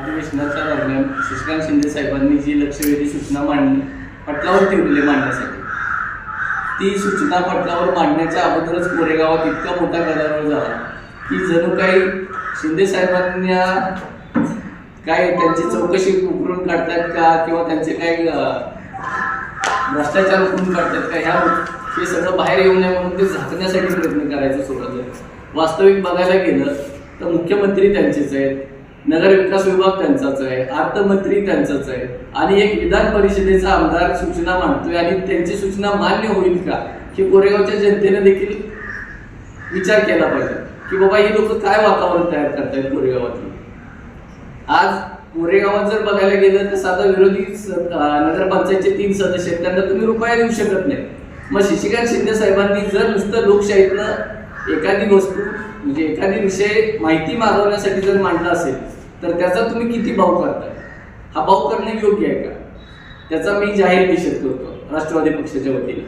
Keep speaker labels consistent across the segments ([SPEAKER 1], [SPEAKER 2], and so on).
[SPEAKER 1] अधिवेशनाचा दरम्यान शशिकांत शिंदे साहेबांनी जी लक्षवेधी सूचना मांडली पटलावर ठेवलेली मांडण्यासाठी. ती सूचना पटलावर मांडण्याच्या अगोदरच कोरेगावात इतका मोठा गदारोळ झाला की जणू काही शिंदे साहेबांना काय त्यांची चौकशी उकरून काढतात का किंवा त्यांचे काय भ्रष्टाचार उकरून काढतात का? ह्या हे सगळं बाहेर येऊ नये म्हणून ते झाकण्यासाठी प्रयत्न करायचं सोडत वास्तविक बघायला गेलं तर मुख्यमंत्री त्यांचेच आहेत. नगर विकास विभाग त्यांचाच आहे अर्थमंत्री त्यांचाच आहे. आणि एक विधान परिषदेचा आमदार सूचना मांडतोय आणि त्यांची सूचना मान्य होईल का की कोरेगावच्या जनतेने देखील विचार केला पाहिजे. की बाबा ही लोक काय वातावरण तयार करतायत कोरेगावातली? आज कोरेगावात जर बघायला गेलं तर साधा विरोधी नगरपंचायतचे तीन सदस्य आहेत. त्यांना तुम्ही रुपया देऊ शकत नाही. मग शशिकांत शिंदे साहेबांनी जर नुसतं लोकशाहीतनं एखादी वस्तू म्हणजे एखादी विषय माहिती मागवण्यासाठी जर मांडला असेल तर त्याचा तुम्ही किती भाव करताय? हा भाव करणं योग्य आहे का? त्याचा मी जाहीर निषेध करतो राष्ट्रवादी पक्षाच्या वतीने.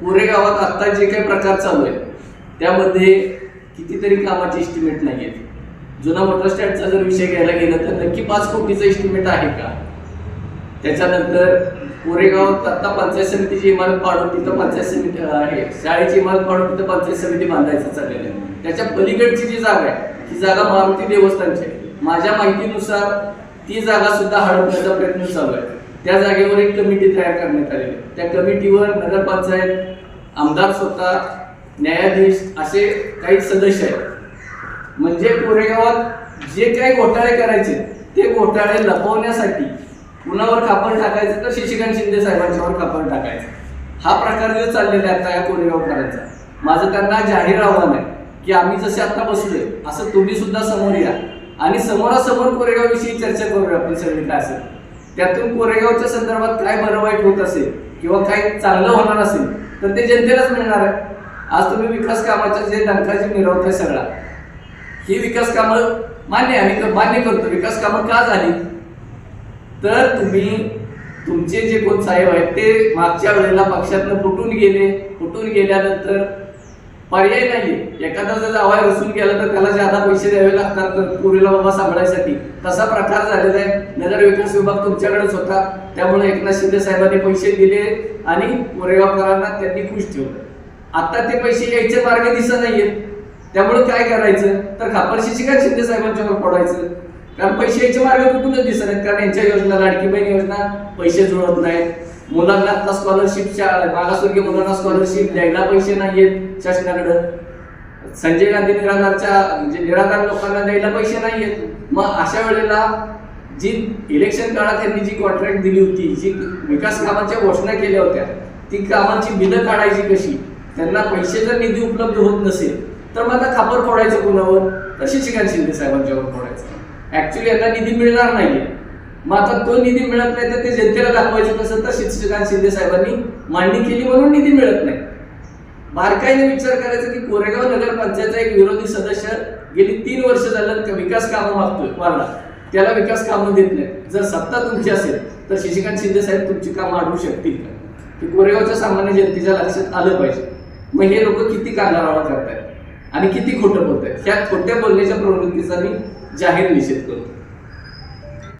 [SPEAKER 1] कोरेगावात आत्ता जे काही प्रकार चालू आहेत त्यामध्ये कितीतरी कामाचे इस्टिमेट नाही आहेत जुना मोटर स्टँडचा जर विषय घ्यायला गेला तर नक्की पाच कोटीचा इस्टिमेट आहे का? त्याच्यानंतर कोरेगाव आता पंचायत समितीची इमारत पाडून तिथं पंचायत समिती आहे शाळेची इमारत पाडून तिथं पंचायत समिती बांधायचं चाललेलं आहे. त्याच्या पलीकडची जी जागा आहे ती जागा मारुती देवस्थानची आहे. माझ्या माहितीनुसार ती जागा सुद्धा हडपण्याचा प्रयत्न चालू आहे. त्या जागेवर एक कमिटी तयार करण्यात आलेली आहे. त्या कमिटीवर नगरपंचायत आमदार स्वतः न्यायाधीश असे काही सदस्य आहेत. म्हणजे कोरेगावात जे काही घोटाळे करायचे ते घोटाळे लपवण्यासाठी कुणावर कापड टाकायचं तर शशिकांत शिंदे साहेबांच्यावर कापड टाकायचं. हा प्रकार जो चाललेला आहे आता या कोरेगावकरांचा. माझं त्यांना जाहीर आव्हान आहे की आम्ही जसे आता बसलोय असं तुम्ही सुद्धा समोर या. आणि समोरासमोर कोरेगावविषयी चर्चा करूया आपण सगळी काय असेल. त्यातून कोरेगावच्या संदर्भात काय बरं वाईट होत असेल किंवा काही चांगलं होणार असेल तर ते जनतेलाच मिळणार आहे. आज तुम्ही विकास कामाच्या जे डंकाची मिरवताय सगळा ही विकास कामं मान्य आहे. आम्ही मान्य करतो. विकास कामं का झाली? तर तुम्ही तुमचे जे कोण साहेब आहेत ते मागच्या वेळेला पक्षातनं फुटून गेले. फुटून गेल्यानंतर पर्याय नाही एखादा जर आवाज रसून गेला तर त्याला ज्यादा पैसे द्यावे लागतात तर पुरीला बाबा सांभाळायसाठी. तसा प्रकार झालेला आहे. नगर विकास विभाग तुमच्याकडेच होता. त्यामुळे एकनाथ शिंदे साहेबांनी पैसे दिले आणि कोरेगावकरांना त्यांनी खुश ठेवलं. आता ते पैसे यायचे मार्ग दिसत नाहीयेत त्यामुळे काय करायचं? तर खापर काय शिंदे साहेबांच्यावर पडायचं? कारण पैसे यायचे मार्ग कुठूनच दिसत आहेत कारण यांच्या योजना लाडकी बहीण योजना पैसे जुळत नाहीत. मुलांना आता स्कॉलरशिपच्या मागासवर्गीय मुलांना स्कॉलरशिप द्यायला पैसे नाहीयेत शासनाकडं. संजय गांधी निराधारच्या म्हणजे निराधार लोकांना द्यायला पैसे नाहीयेत. मग अशा वेळेला जी इलेक्शन काळात त्यांनी जी कॉन्ट्रॅक्ट दिली होती जी विकास कामाच्या घोषणा केल्या होत्या ती कामांची बिलं काढायची कशी? त्यांना पैसे जर निधी उपलब्ध होत नसेल तर मग आता खापर फोडायचं कोणावर? तर शशिकांत शिंदे साहेबांच्यावर फोडायचं. ऍक्च्युली यांना निधी मिळणार नाहीये. मग आता तो निधी मिळत नाही तर ते जनतेला दाखवायचं कसं तर शिक्षकांत शिंदे साहेबांनी मांडणी केली म्हणून निधी मिळत नाही. बारकाईने विचार करायचा की कोरेगाव नगर पंचायतचा एक विरोधी सदस्य गेली तीन वर्ष झालं का विकास कामं मागतोय वारला त्याला विकास कामं देत नाही जर सत्ता तुमची असेल तर शशिकांत शिंदे साहेब तुमची कामं अडवू शकतील का? की कोरेगावच्या सामान्य जनतेच्या लक्षात आलं पाहिजे. मग हे लोक किती कांदा करतायत? आणि किती खोटं बोलतायत? ह्या खोट्या बोलण्याच्या प्रवृत्तीचा मी जाहीर निषेध करतो